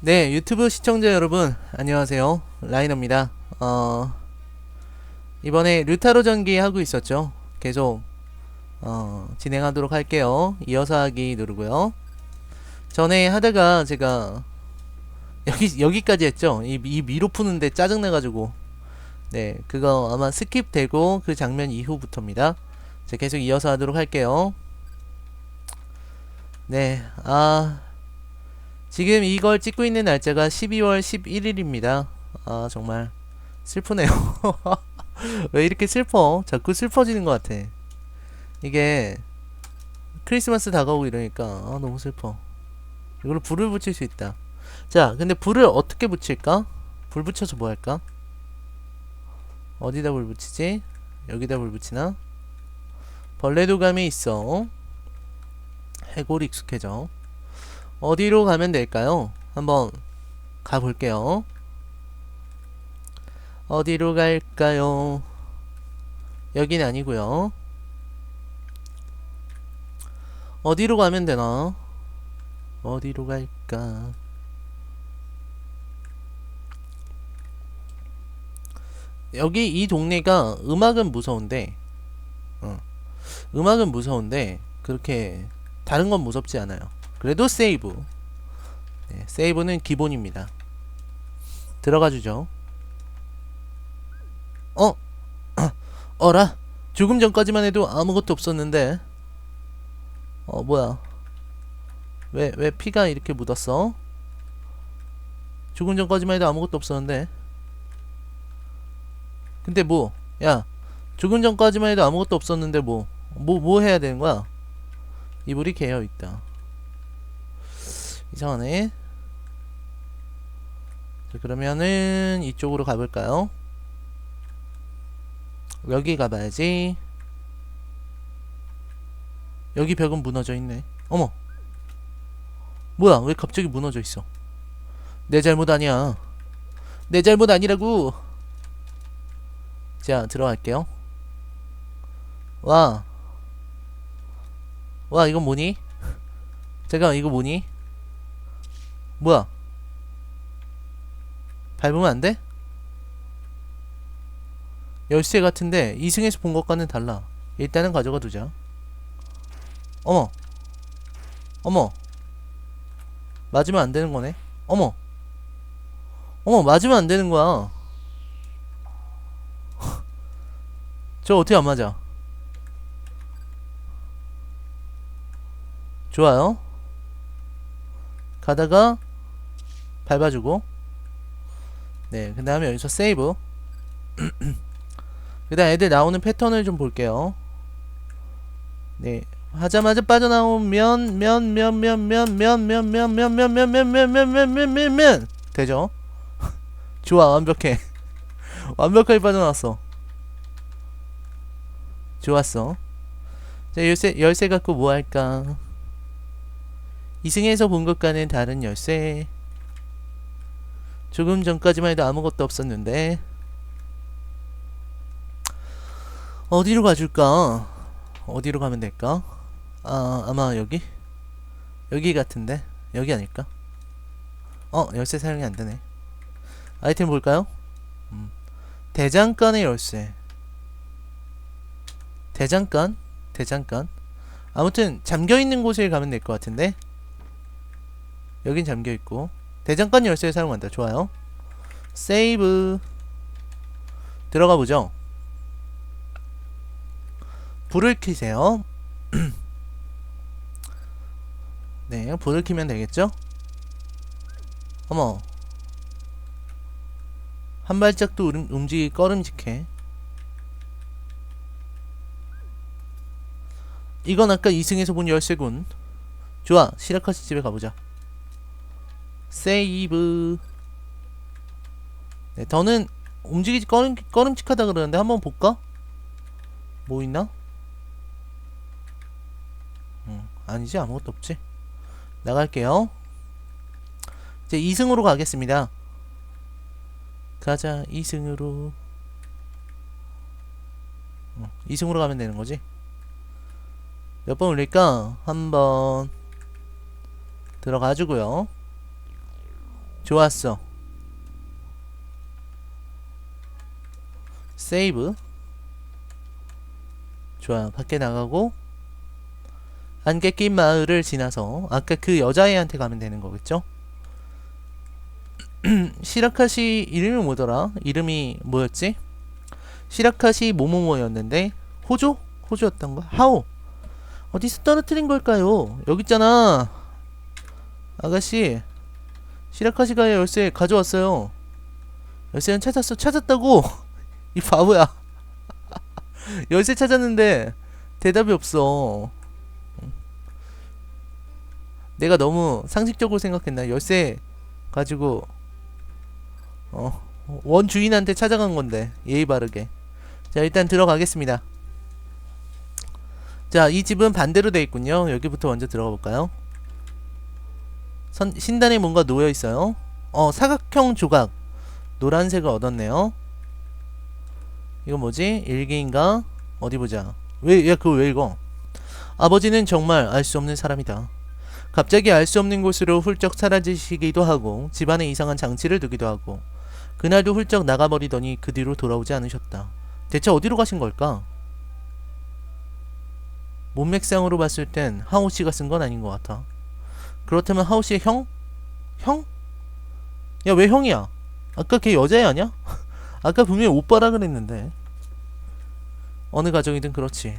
네, 유튜브 시청자 여러분, 안녕하세요. 라이너입니다. 어, 이번에 류타로 전기 하고 있었죠. 계속, 어, 진행하도록 할게요. 이어서 하기 누르고요. 전에 하다가 제가, 여기, 여기까지 했죠. 이, 이 미로 푸는데 짜증나가지고. 네, 그거 아마 스킵되고 그 장면 이후부터입니다. 자, 계속 이어서 하도록 할게요. 네, 아, 지금 이걸 찍고 있는 날짜가 12월 11일입니다. 아, 정말 슬프네요. 왜 이렇게 슬퍼? 자꾸 슬퍼지는 것 같아. 이게 크리스마스 다가오고 이러니까 아, 너무 슬퍼. 이걸로 불을 붙일 수 있다. 자, 근데 불을 어떻게 붙일까? 불 붙여서 뭐 할까? 어디다 불 붙이지? 여기다 불 붙이나? 벌레 도 감이 있어. 해골 익숙해져. 어디로 가면 될까요? 한번 가볼게요. 어디로 갈까요? 여긴 아니고요. 어디로 가면 되나? 어디로 갈까? 여기 이 동네가 음악은 무서운데, 어, 음악은 무서운데 그렇게 다른 건 무섭지 않아요. 그래도 세이브. 네, 세이브는 기본입니다. 들어가 주죠. 어? 어라? 조금 전까지만 해도 아무것도 없었는데. 어, 뭐야? 왜, 왜 피가 이렇게 묻었어? 조금 전까지만 해도 아무것도 없었는데. 근데 뭐, 야, 조금 전까지만 해도 아무것도 없었는데 뭐, 뭐, 뭐 해야 되는 거야? 이불이 개어 있다. 이상하네. 자, 그러면은 이쪽으로 가볼까요? 여기 가봐야지. 여기 벽은 무너져 있네. 어머. 뭐야? 왜 갑자기 무너져 있어? 내 잘못 아니야. 내 잘못 아니라고. 자, 들어갈게요. 와. 와, 이건 뭐니? 잠깐, 이거 뭐니? 뭐야? 밟으면 안 돼? 열쇠 같은데 이승에서 본 것과는 달라. 일단은 가져가 두자. 어머. 어머. 맞으면 안 되는 거네. 어머. 어머, 맞으면 안 되는 거야. 저 어떻게 안 맞아? 좋아요. 가다가 밟아주고 네, 그 다음에 여기서 세이브 그 다음 애들 나오는 패턴을 좀 볼게요 네 하자마자 빠져나오면 면 면 면 면 면 면 면 면 면 면 면 면 면 면 면 면 면 되죠? 좋아 완벽해 완벽하게 빠져나왔어 좋았어 자 열쇠 열쇠 갖고 뭐 할까 이승에서 본 것과는 다른 열쇠 조금 전까지만 해도 아무것도 없었는데 어디로 가줄까? 어디로 가면 될까? 아 아마 여기? 여기 같은데? 여기 아닐까? 어 열쇠 사용이 안 되네 아이템 볼까요? 음. 대장간의 열쇠 대장간? 대장간? 아무튼 잠겨있는 곳에 가면 될 것 같은데 여긴 잠겨있고 대장간 열쇠를 사용한다. 좋아요. 세이브. 들어가 보죠. 불을 켜세요. 네 불을 켜면 되겠죠? 어머. 한 발짝도 음, 움직이 꺼름직해. 이건 아까 2승에서 본 열쇠군. 좋아 시라카시 집에 가보자 세이브. 네, 더는 움직이지 꺼름, 꺼름직하다 그러는데 한번 볼까? 뭐 있나? 음, 아니지? 아무것도 없지? 나갈게요. 이제 2승으로 가겠습니다. 가자 2승으로. 어, 2승으로 가면 되는 거지? 몇 번 올릴까? 한번. 들어가주고요 좋았어. 세이브. 좋아. 밖에 나가고 안개 낀 마을을 지나서 아까 그 여자애한테 가면 되는 거겠죠? 시라카시 이름이 뭐더라? 이름이 뭐였지? 시라카시 모모모였는데 호조? 호조였던가? 하오 어디서 떨어뜨린 걸까요? 여기 있잖아 아가씨 시라카시가 열쇠 가져왔어요. 열쇠는 찾았어 찾았다고. 이 바보야. 열쇠 찾았는데 대답이 없어. 내가 너무 상식적으로 생각했나? 열쇠 가지고 어, 원 주인한테 찾아간 건데 예의 바르게. 자 일단 들어가겠습니다. 자 이 집은 반대로 돼 있군요. 여기부터 먼저 들어가 볼까요 선, 신단에 뭔가 놓여 있어요. 어 사각형 조각. 노란색을 얻었네요. 이거 뭐지? 일기인가? 어디 보자. 왜 야 그거 왜 읽어? 아버지는 정말 알 수 없는 사람이다. 갑자기 알 수 없는 곳으로 훌쩍 사라지시기도 하고 집안에 이상한 장치를 두기도 하고 그날도 훌쩍 나가버리더니 그 뒤로 돌아오지 않으셨다. 대체 어디로 가신 걸까? 몸맥상으로 봤을 땐 하오 씨가 쓴 건 아닌 것 같아. 그렇다면 하오 씨의 형? 형? 야 왜 형이야? 아까 걔 여자애 아니야? 아까 분명히 오빠라 그랬는데. 어느 가정이든 그렇지.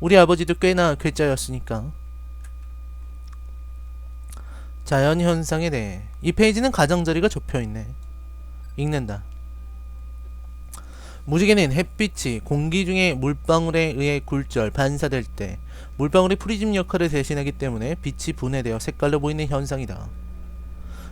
우리 아버지도 꽤나 괴짜였으니까. 자연현상에 대해 이 페이지는 가장자리가 좁혀있네 읽는다 무지개는 햇빛이 공기 중에 물방울에 의해 굴절, 반사될 때 물방울이 프리즘 역할을 대신하기 때문에 빛이 분해되어 색깔로 보이는 현상이다.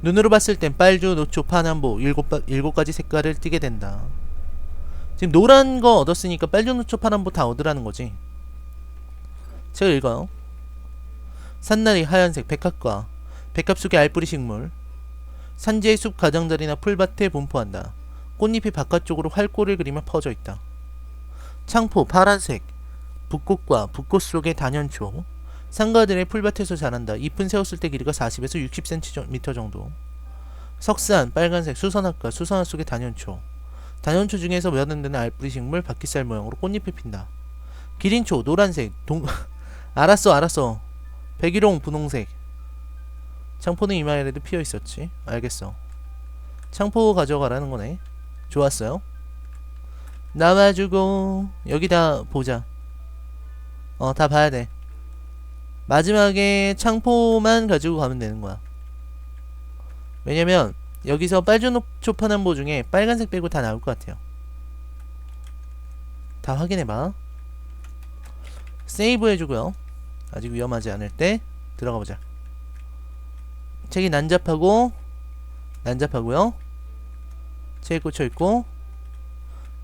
눈으로 봤을 땐 빨주, 노초, 파남보 일곱, 바- 일곱 가지 색깔을 띠게 된다. 지금 노란 거 얻었으니까 빨주, 노초, 파남보 다 얻으라는 거지. 제가 읽어요. 산나리 하얀색 백합과 백합 속의 알뿌리 식물 산지의 숲 가장자리나 풀밭에 분포한다. 꽃잎이 바깥쪽으로 활골을 그리며 퍼져 있다. 창포 파란색 붓꽃과 붓꽃 속의 단연초 상가들의 풀밭에서 자란다. 잎은 세웠을 때 길이가 40에서 60cm 정도. 석산 빨간색 수선화과 수선화 속의 단연초 단연초 중에서 몇안 되는 알뿌리 식물 바퀴살 모양으로 꽃잎을 핀다. 기린초 노란색 동 알았어 알았어 백일홍 분홍색 창포는 이마에도 피어 있었지. 알겠어. 창포 가져가라는 거네. 좋았어요. 나와주고 여기다 보자. 어, 다 봐야 돼. 마지막에 창포만 가지고 가면 되는 거야. 왜냐면 여기서 빨주노초 파남보 중에 빨간색 빼고 다 나올 것 같아요. 다 확인해봐. 세이브 해주고요. 아직 위험하지 않을 때 들어가 보자. 책이 난잡하고 난잡하고요. 책에 꽂혀 있고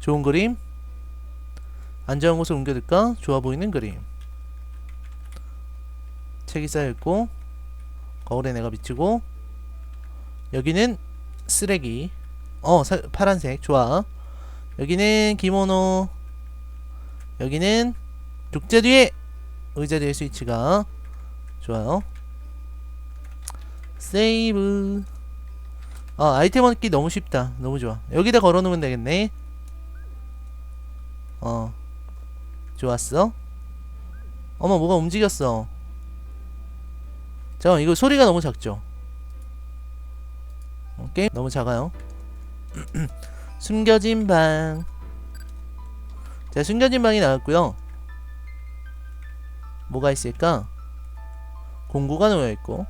좋은 그림 안전한 곳을 옮겨둘까? 좋아 보이는 그림. 책이 쌓여 있고 거울에 내가 비치고 여기는 쓰레기. 어 사, 파란색. 좋아. 여기는 기모노. 여기는 독자 뒤에 의자 뒤에 스위치가. 좋아요. 세이브 아 아이템 얻기 너무 쉽다. 너무 좋아. 여기다 걸어놓으면 되겠네. 어. 좋았어. 어머 뭐가 움직였어. 잠깐 이거 소리가 너무 작죠? 어, 게임 너무 작아요. 숨겨진 방. 자, 숨겨진 방이 나왔고요. 뭐가 있을까? 공구가 놓여있고.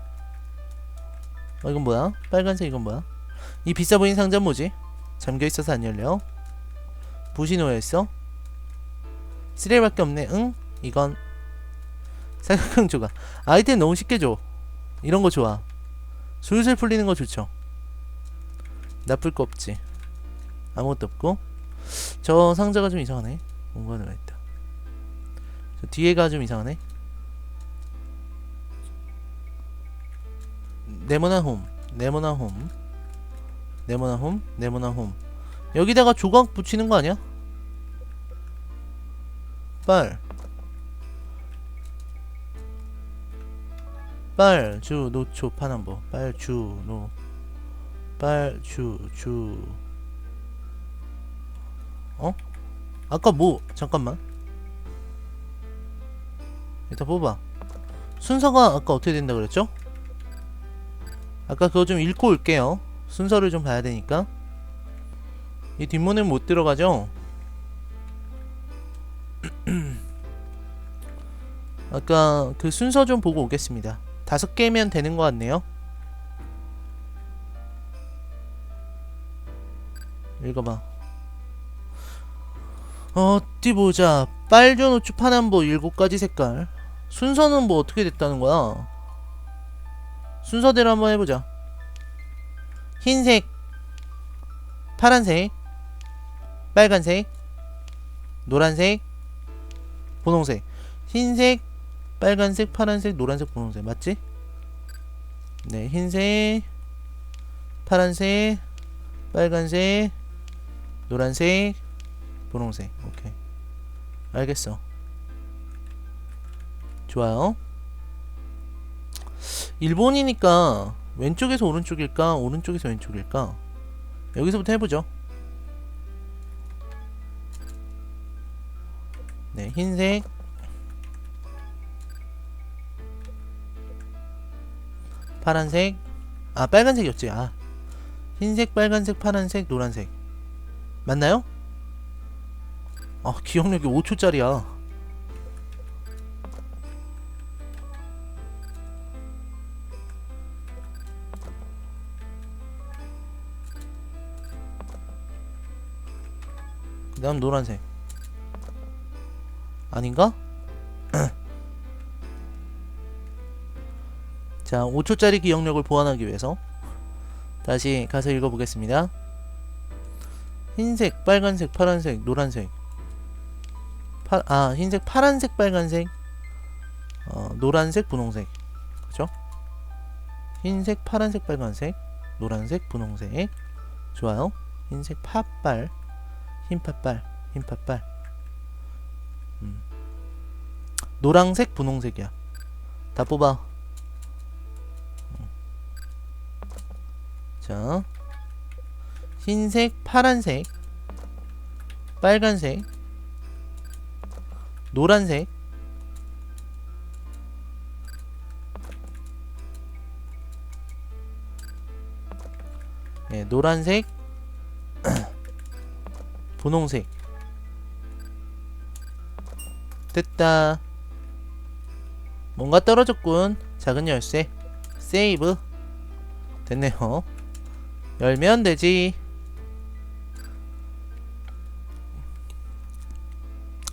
어 이건 뭐야? 빨간색 이건 뭐야? 이 비싸 보이는 상자 뭐지? 잠겨 있어서 안 열려. 붓이 놓여 있어. 쓰레기밖에 없네. 응? 이건 사각형 조각. 아이템 너무 쉽게 줘. 이런 거 좋아. 술술 풀리는 거 좋죠. 나쁠 거 없지. 아무것도 없고. 저 상자가 좀 이상하네. 뭔가 들어 있다. 저 뒤에가 좀 이상하네. 네모난 홈 네모난 홈 네모난 홈 네모난 홈 여기다가 조각 붙이는 거 아니야? 빨 빨주 노초 파남보 빨주 노 빨, 주, 주. 어? 아까 뭐, 잠깐만. 일단 뽑아. 순서가 아까 어떻게 된다 그랬죠? 아까 그거 좀 읽고 올게요. 순서를 좀 봐야 되니까. 이 뒷문은 못 들어가죠? 아까 그 순서 좀 보고 오겠습니다. 다섯 개면 되는 것 같네요. 읽어봐. 어디 보자. 빨주, 노추, 파남보 일곱 가지 색깔. 순서는 뭐 어떻게 됐다는 거야? 순서대로 한번 해보자. 흰색, 파란색, 빨간색, 노란색, 분홍색. 흰색, 빨간색, 파란색, 노란색, 분홍색. 맞지? 네, 흰색, 파란색, 빨간색, 노란색, 분홍색. 오케이. 알겠어. 좋아요. 일본이니까 왼쪽에서 오른쪽일까? 오른쪽에서 왼쪽일까? 여기서부터 해보죠. 네, 흰색. 파란색. 아, 빨간색이었지. 아. 흰색, 빨간색, 파란색, 노란색. 맞나요? 아, 기억력이 5초짜리야. 다음 노란색. 아닌가? 자, 5초짜리 기억력을 보완하기 위해서 다시 가서 읽어보겠습니다. 흰색, 빨간색, 파란색, 노란색. 파, 아, 흰색, 파란색, 빨간색, 어, 노란색, 분홍색. 그죠? 흰색, 파란색, 빨간색, 노란색, 분홍색. 좋아요. 흰색, 팥발, 흰 팥발, 흰 팥발. 음. 노란색, 분홍색이야. 다 뽑아. 음. 자, 흰색, 파란색, 빨간색, 노란색, 네, 노란색, 분홍색. 됐다. 뭔가 떨어졌군. 작은 열쇠. 세이브. 됐네요. 열면 되지.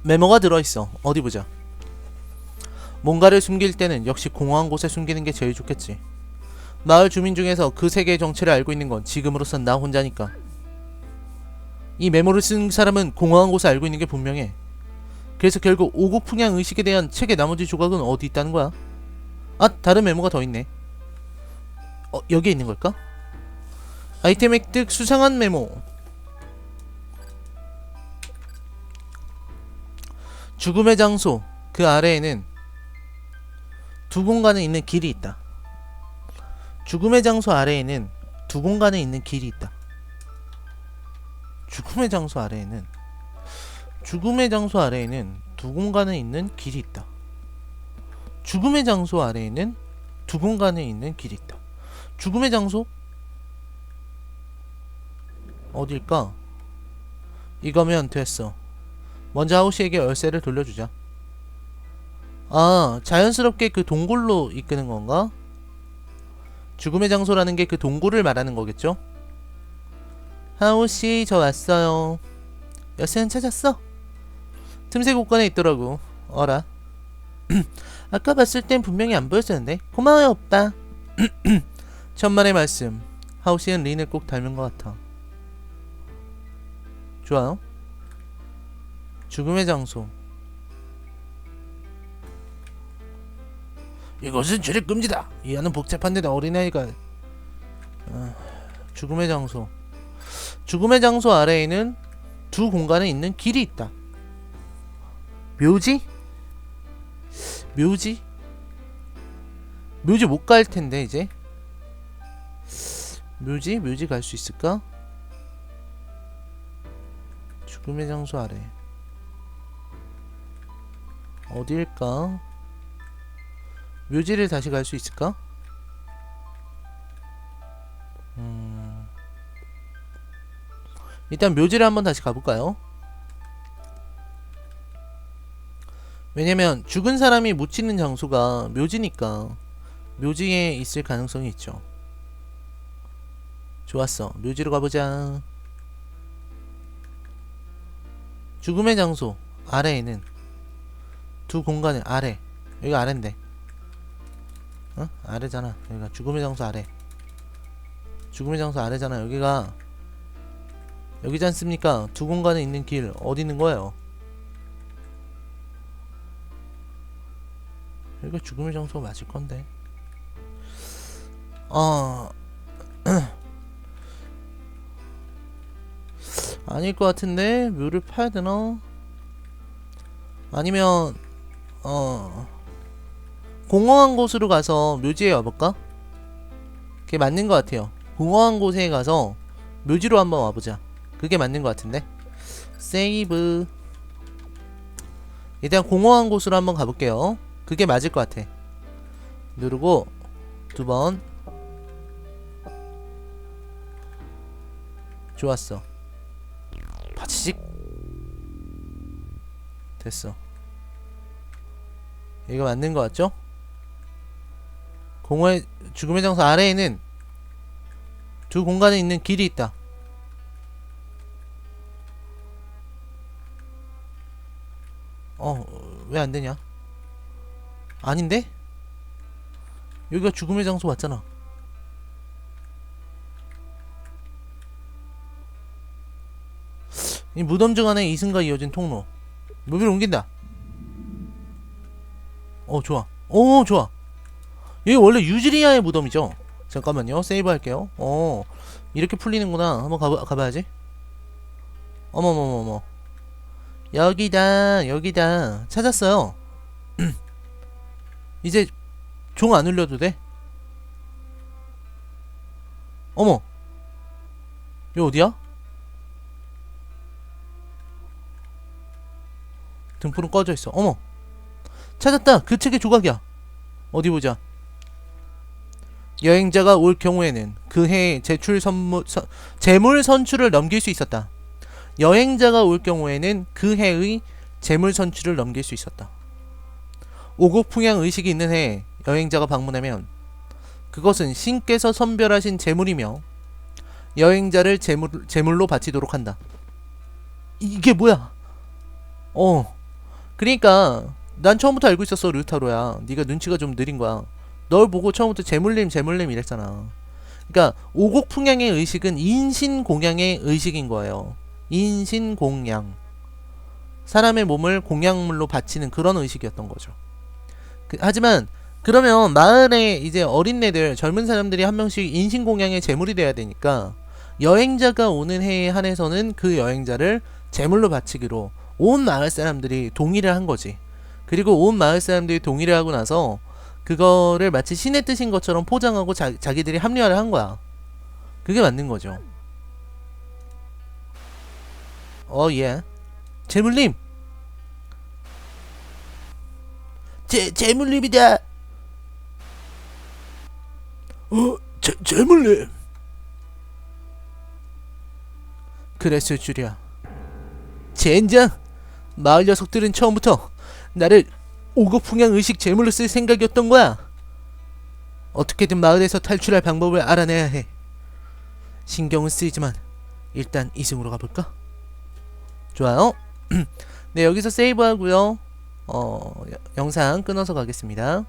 메모가 들어있어. 어디 보자. 뭔가를 숨길 때는 역시 공허한 곳에 숨기는 게 제일 좋겠지. 마을 주민 중에서 그 세계의 정체를 알고 있는 건 지금으로선 나 혼자니까. 이 메모를 쓴 사람은 공허한 곳을 알고 있는 게 분명해. 그래서 결국 오곡풍양 의식에 대한 책의 나머지 조각은 어디 있다는 거야? 아, 다른 메모가 더 있네. 어, 여기에 있는 걸까? 아이템 획득 수상한 메모. 죽음의 장소 그 아래에는 두 공간에 있는 길이 있다. 죽음의 장소 아래에는 두 공간에 있는 길이 있다. 죽음의 장소 아래에는 죽음의 장소 아래에는 두 공간에 있는 길이 있다. 죽음의 장소 아래에는 두 공간에 있는 길이 있다. 죽음의 장소 어딜까? 이거면 됐어. 먼저 하우시에게 열쇠를 돌려주자. 아, 자연스럽게 그 동굴로 이끄는 건가? 죽음의 장소라는 게 그 동굴을 말하는 거겠죠? 하우씨, 저 왔어요. 열쇠는 찾았어? 틈새 곳간에 있더라고. 어라. 아까 봤을 땐 분명히 안 보였었는데. 고마워요, 오빠. 천만의 말씀. 하우씨는 린을 꼭 닮은 것 같아. 좋아요. 죽음의 장소. 이것은 출입 금지다. 이 안은 복잡한 데다 어린아이가 아, 죽음의 장소. 죽음의 장소 아래에는 두 공간에 있는 길이 있다. 묘지? 묘지? 묘지 못 갈 텐데 이제. 묘지? 묘지 갈 수 있을까? 죽음의 장소 아래 어디일까? 묘지를 다시 갈 수 있을까? 일단 묘지를 한번 다시 가볼까요? 왜냐면 죽은 사람이 묻히는 장소가 묘지니까 묘지에 있을 가능성이 있죠. 좋았어. 묘지로 가보자. 죽음의 장소 아래에는 두 공간을 아래 여기가 아래인데 어? 아래잖아 여기가 죽음의 장소 아래 죽음의 장소 아래잖아 여기가 여기지 않습니까 두 공간에 있는 길 어디 있는 거예요 여기가 죽음의 장소가 맞을 건데 어 아닐 것 같은데 묘를 파야 되나? 아니면 어 공허한 곳으로 가서 묘지에 와볼까? 그게 맞는 것 같아요. 공허한 곳에 가서 묘지로 한번 와보자. 그게 맞는 것 같은데. 세이브. 일단 공허한 곳으로 한번 가볼게요. 그게 맞을 것 같아. 누르고 두 번. 좋았어. 바치직 됐어. 이거 맞는 것 같죠? 공허의 죽음의 장소 아래에는 두 공간에 있는 길이 있다. 어, 왜 안 되냐? 아닌데? 여기가 죽음의 장소 맞잖아. 이 무덤 중 안에 이승과 이어진 통로. 묘비를 옮긴다. 어, 좋아. 오, 좋아. 여기 원래 유지리아의 무덤이죠? 잠깐만요. 세이브 할게요. 어, 이렇게 풀리는구나. 한번 가봐, 가봐야지. 어머머머머. 여기다, 여기다. 찾았어요. 이제 종 안 울려도 돼? 어머. 여기 어디야? 등불은 꺼져 있어. 어머. 찾았다. 그 책의 조각이야. 어디 보자. 여행자가 올 경우에는 그 해의 제출 선물 선, 재물 선출을 넘길 수 있었다. 여행자가 올 경우에는 그 해의 재물 선출을 넘길 수 있었다. 오곡풍양 의식이 있는 해에 여행자가 방문하면 그것은 신께서 선별하신 재물이며 여행자를 재물, 재물로 바치도록 한다. 이게 뭐야? 어. 그러니까 난 처음부터 알고 있었어 류타로야. 네가 눈치가 좀 느린 거야. 널 보고 처음부터 재물림 재물림 이랬잖아. 그러니까 오곡풍양의 의식은 인신공양의 의식인 거예요. 인신공양. 사람의 몸을 공양물로 바치는 그런 의식이었던 거죠. 그, 하지만 그러면 마을에 이제 어린애들 젊은 사람들이 한 명씩 인신공양의 재물이 돼야 되니까 여행자가 오는 해에 한해서는 그 여행자를 재물로 바치기로 온 마을 사람들이 동의를 한 거지. 그리고 온 마을 사람들이 동의를 하고 나서 그거를 마치 신의 뜻인 것처럼 포장하고 자, 자기들이 합리화를 한 거야. 그게 맞는 거죠. 어, 예. 재물님! 재, 재물님이다! 어, 재, 재물님! 그랬을 줄이야. 젠장! 마을 녀석들은 처음부터 나를 오곡풍양 의식 제물로 쓸 생각이었던 거야. 어떻게든 마을에서 탈출할 방법을 알아내야 해. 신경은 쓰이지만 일단 이승으로 가볼까? 좋아요. 네 여기서 세이브 하고요. 어 여- 영상 끊어서 가겠습니다.